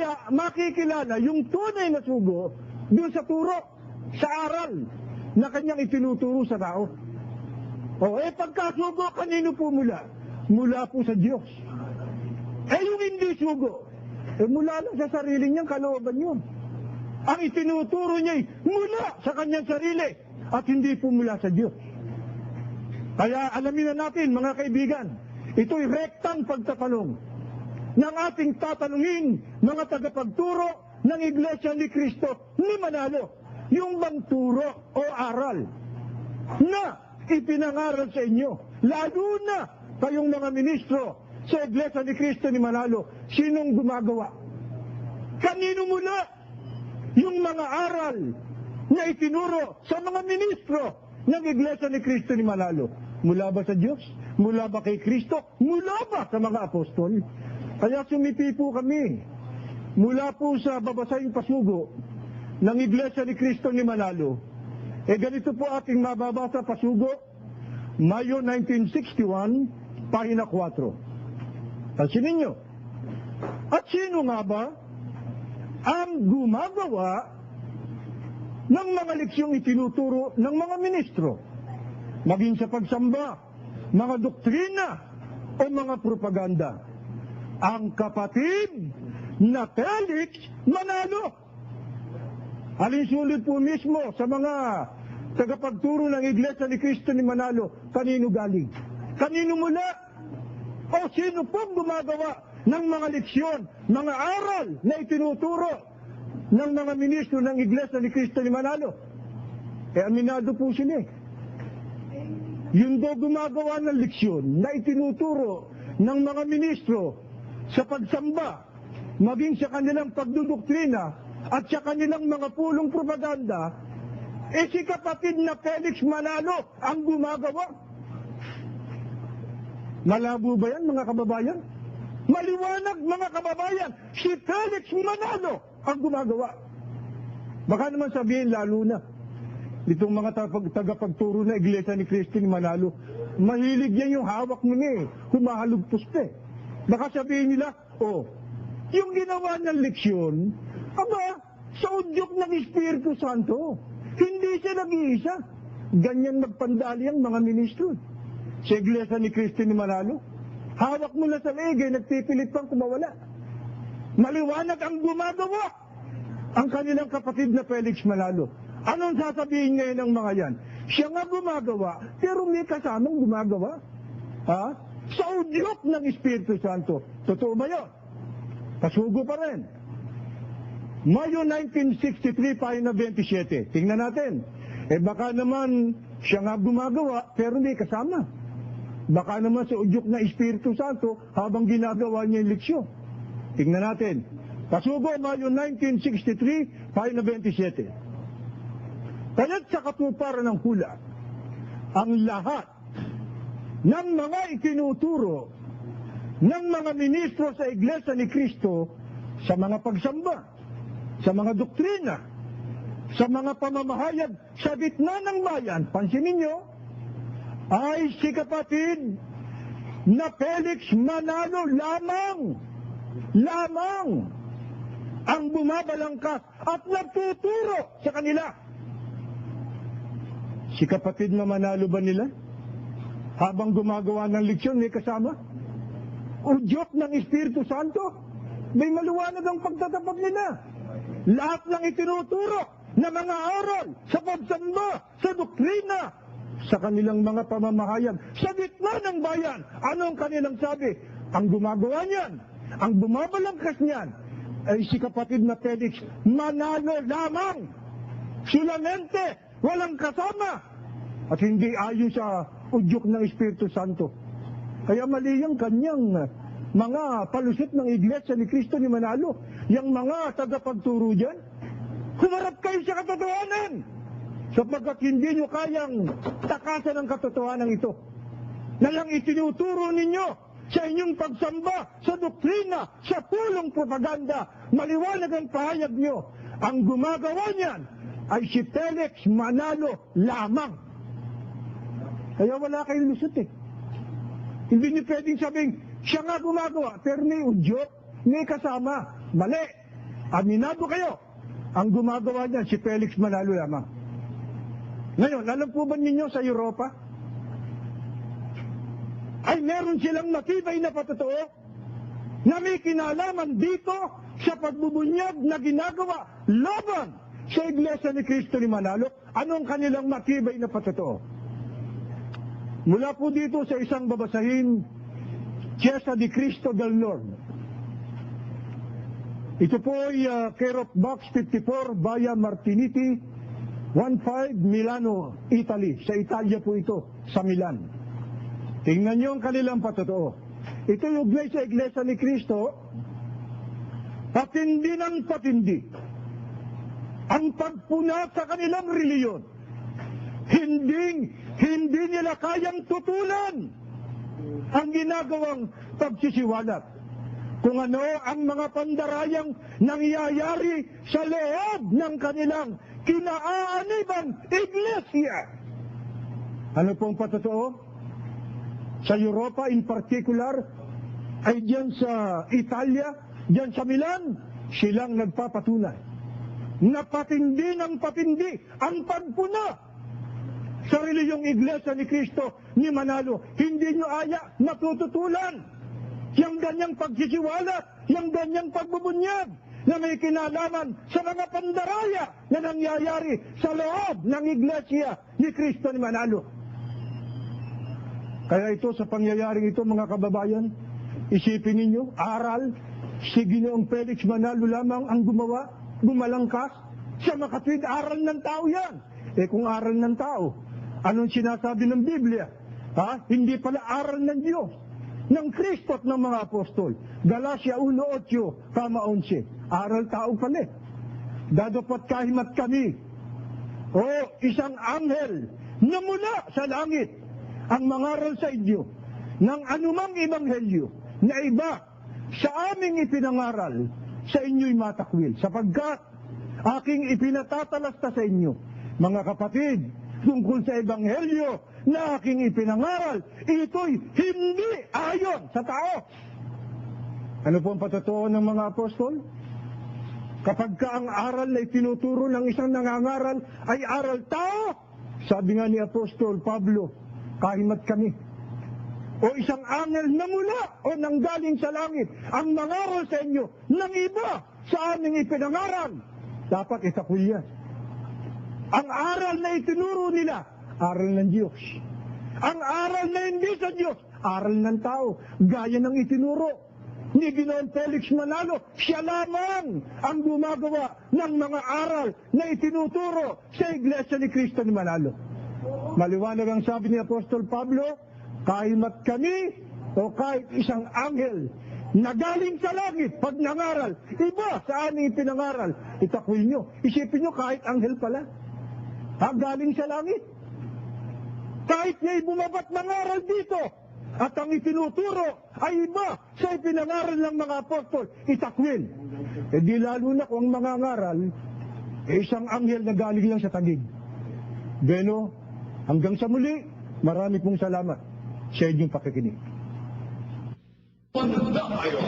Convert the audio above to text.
Kaya makikilala yung tunay na sugo doon sa turo, sa aral na kanyang itinuturo sa tao. O eh pagkasugo, kanino po mula? Mula po sa Diyos. Eh yung hindi sugo, eh mula lang sa sarili niyang kalooban yun. Ang itinuturo niya mula sa kanyang sarili at hindi po mula sa Diyos. Kaya alamin na natin mga kaibigan, ito'y rektang pagtatanong ng ating tatanungin mga tagapagturo ng Iglesia ni Cristo ni Manalo. Yung bang o aral na ipinangaral sa inyo, lalo na kayong mga ministro sa Iglesia ni Cristo ni Manalo, sinong gumagawa? Kanino mula yung mga aral na itinuro sa mga ministro ng Iglesia ni Cristo ni Manalo? Mula ba sa Diyos? Mula ba kay Kristo? Mula ba sa mga apostol? Kaya sumipi po kami mula po sa babasayang pasugo ng Iglesia ni Cristo ni Manalo. Eh ganito po ating mababasa pasugo, Mayo 1961, pahina 4. Pansin ninyo. At sino nga ba ang gumagawa ng mga leksyong itinuturo ng mga ministro? Maging sa pagsamba, mga doktrina, o mga propaganda. Ang kapatid na Felix Manalo. Alinsulit po mismo sa mga tagapagturo ng Iglesia ni Cristo ni Manalo, kanino galing? Kanino mula? O sino pong gumagawa ng mga leksyon, mga aral na itinuturo ng mga ministro ng Iglesia ni Cristo ni Manalo? Eh, aminado po sila eh. Yung daw gumagawa ng leksyon na itinuturo ng mga ministro sa pagsamba, maging sa kanilang pagdudoktrina at sa kanilang mga pulong propaganda, eh si kapatid na Felix Manalo ang gumagawa. Malabo ba yan mga kababayan? Maliwanag mga kababayan, si Felix Manalo ang gumagawa. Baka naman sabihin lalo na, itong mga tagapagturo na Iglesia ni Cristo ni Manalo, mahilig yan yung hawak mo niya eh, humahalugpos eh. Baka sabihin nila, oh, yung ginawa ng leksyon, aba, sa udyok ng Espiritu Santo, hindi siya nag-iisa. Ganyan magpandali ang mga ministro. Sa Iglesia ni Cristo ni Manalo, hawak mo na sa leeg, eh, nagpipilit pang kumawala. Maliwanag ang gumagawa ang kanilang kapatid na Felix Manalo. Anong sasabihin ngayon ng mga yan? Siya nga gumagawa, pero may kasamang gumagawa. Ha? Sa udyok ng Espiritu Santo. Totoo ba yun? Pasugo pa rin. Mayo 1963, pahina 27. Tingnan natin. Eh baka naman siya nga gumagawa, pero may kasama. Baka naman sa udyok na Espiritu Santo habang ginagawa niya yung leksyon. Tingnan natin. Pasugo, Mayo 1963, pahina 27. Kaya't sa katuparan ng hula, ang lahat ng mga itinuturo ng mga ministro sa Iglesia ni Kristo sa mga pagsamba, sa mga doktrina, sa mga pamamahayag sa gitna ng bayan, pansinin nyo, ay si kapatid na Felix Manalo lamang, lamang ang bumabalangkas at nagtuturo sa kanila. Si kapatid na Manalo ba nila? Habang gumagawa ng leksyon, may kasama? Udyok ng Espiritu Santo? May maluwanag ang pagtatapat nila. Lahat ng itinuturo na mga aral sa pagsamba, sa doktrina, sa kanilang mga pamamahayag, sa gitna ng bayan. Ano ang kanilang sabi? Ang gumagawa niyan, ang bumabalangkas niyan, ay si kapatid na Felix, manalo lamang. Solamente, walang kasama. At hindi ayon sa udyok ng Espiritu Santo. Kaya mali yung kanyang mga palusot ng Iglesia ni Kristo ni Manalo. Yung mga tagapagturo dyan, humarap kayo sa katotohanan. Sapagkat hindi nyo kayang takasan ang katotohanan ito. Na lang itinuturo ninyo sa inyong pagsamba, sa doktrina, sa pulong propaganda, maliwanag ang pahayag nyo. Ang gumagawa niyan ay si Felix Manalo lamang. Kaya wala kayong lusot eh. Hindi niyo pwedeng sabing, siya nga gumagawa, pero may udyok, may kasama. Mali. Aminado kayo. Ang gumagawa niyan, si Felix Manalo lamang. Ngayon, alam po ba ninyo sa Europa? Ay meron silang matibay na patotoo na may kinalaman dito sa pagbubunyag na ginagawa laban sa Iglesia ni Cristo ni Manalo. Anong kanilang matibay na patotoo? Mula po dito sa isang babasahin, Chiesa di Cristo del Lord. Ito po ay uh, of Box 54, Via Martiniti, 15 Milano, Italy. Sa Italia po ito, sa Milan. Tingnan niyo ang kanilang patotoo. Ito yung iglesia, iglesia ni Cristo, patindi ng patindi. Ang pagpuna sa kanilang reliyon. Hindi, hindi nila kayang tutulan ang ginagawang pagsisiwalat. Kung ano ang mga pandarayang nangyayari sa loob ng kanilang kinaaanibang iglesia. Ano pong patotoo? Sa Europa in particular, ay diyan sa Italia, diyan sa Milan, silang nagpapatunay. Napatindi ng patindi ang pagpuna sa reliyong iglesia ni Kristo ni Manalo. Hindi nyo aya matututulan. Yang ganyang pagsisiwala, yang ganyang pagbubunyag na may kinalaman sa mga pandaraya na nangyayari sa loob ng iglesia ni Kristo ni Manalo. Kaya ito sa pangyayaring ito mga kababayan, isipin ninyo, aral, si Ginoong Felix Manalo lamang ang gumawa, gumalangkas, sa makatwid aral ng tao yan. Eh kung aral ng tao, anong sinasabi ng Biblia? Ha? Hindi pala aral ng Diyos, ng Kristo at ng mga apostol. Galacia 1.8, kama 11. Aral tao pala. Dadapat kahimat kami. O isang anghel na mula sa langit ang mangaral sa inyo ng anumang ebanghelyo na iba sa aming ipinangaral sa inyo'y matakwil. Sapagkat aking ipinatatalasta sa inyo, mga kapatid, tungkol sa ebanghelyo na aking ipinangaral, ito'y hindi ayon sa tao. Ano po ang patotoo ng mga apostol? Kapag ka ang aral na itinuturo ng isang nangangaral ay aral tao, sabi nga ni Apostol Pablo, kahimat kami. O isang angel na mula o nanggaling sa langit ang mangaral sa inyo ng iba sa aming ipinangaral. Dapat itakwil. Ang aral na itinuro nila, aral ng Diyos. Ang aral na hindi sa Diyos, aral ng tao. Gaya ng itinuro ni Ginoong Felix Manalo, siya lamang ang gumagawa ng mga aral na itinuturo sa Iglesia ni Cristo ni Manalo. Maliwanag ang sabi ni Apostol Pablo, kahimat kami o kahit isang anghel na galing sa langit pag nangaral, iba sa aming pinangaral, itakwil nyo. Isipin nyo kahit anghel pala. Ha, galing sa langit. Kahit niya'y bumabat nangaral dito, at ang itinuturo ay iba sa ipinangaral ng mga apostol, itakwil. E di lalo na kung ang mga ngaral, eh isang anghel na galing lang sa tagig. Beno, hanggang sa muli, marami pong salamat sa inyong pakikinig. Maganda kayo.